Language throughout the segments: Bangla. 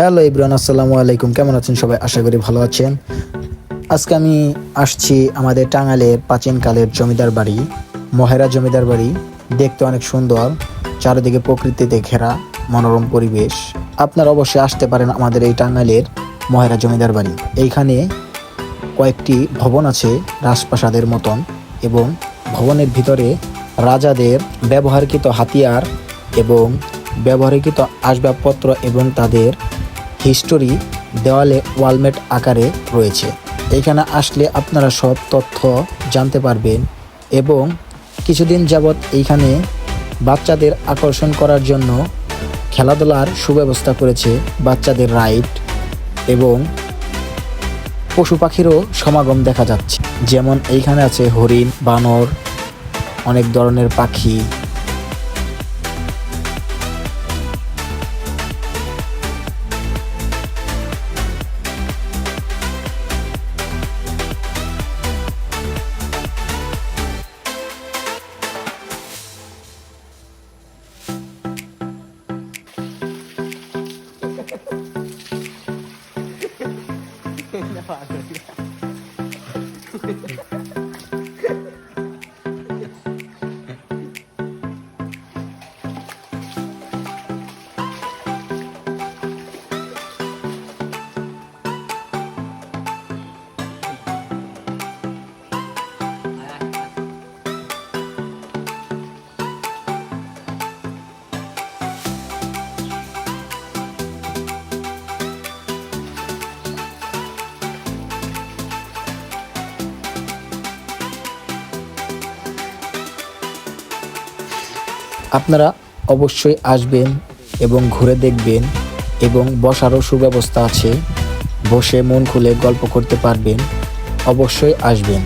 হ্যালো ইব্রান, আসসালামু আলাইকুম। কেমন আছেন সবাই? আশা করি ভালো আছেন। আজকে আমি আসছি আমাদের টাঙ্গালের প্রাচীনকালের জমিদার বাড়ি, মহেরা জমিদার বাড়ি। দেখতে অনেক সুন্দর, চারিদিকে প্রকৃতিতে ঘেরা, মনোরম পরিবেশ। আপনারা অবশ্যই আসতে পারেন আমাদের এই টাঙ্গাইলের মহেরা জমিদার বাড়ি। এইখানে কয়েকটি ভবন আছে রাজপ্রাসাদের মতন এবং ভবনের ভিতরে রাজাদের ব্যবহারকৃত হাতিয়ার এবং ব্যবহারকৃত আসবাবপত্র এবং তাদের হিস্টোরি দেওয়ালে ওয়ালমেট আকারে রয়েছে। এখানে আসলে আপনারা সব তথ্য জানতে পারবেন এবং কিছুদিন যাবৎ এইখানে বাচ্চাদের আকর্ষণ করার জন্য খেলাধুলার সুব্যবস্থা করেছে বাচ্চাদের রাইড এবং পশু পাখিরও সমাগম দেখা যাচ্ছে। যেমন এইখানে আছে হরিণ, বানর, অনেক ধরনের পাখি Napagod আপনারা অবশ্যই আসবেন এবং ঘুরে দেখবেন এবং বসারও সুব্যবস্থা আছে। বসে মন খুলে গল্প করতে পারবেন। অবশ্যই আসবেন।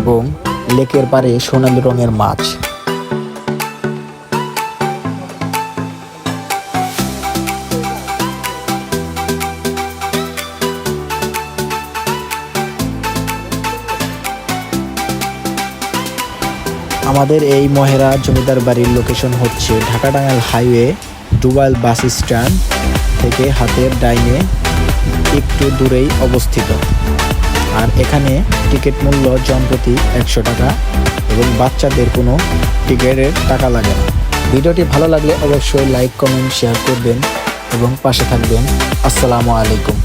এবং লেকের পাড়ে সোনালি রঙের মাছ। আমাদের এই মহেরা জমিদার বাড়ির লোকেশন হচ্ছে Dhaka highway Dubail bus stand থেকে হাতের ডাইনে একটু দূরেই অবস্থিত। আর এখানে টিকিট মূল্য জনপ্রতি একশো টাকা এবং বাচ্চাদের কোনো টিকিটের টাকা লাগে না। ভিডিওটি ভালো লাগলে অবশ্যই লাইক, কমেন্ট, শেয়ার করবেন এবং পাশে থাকবেন। আসসালামু আলাইকুম।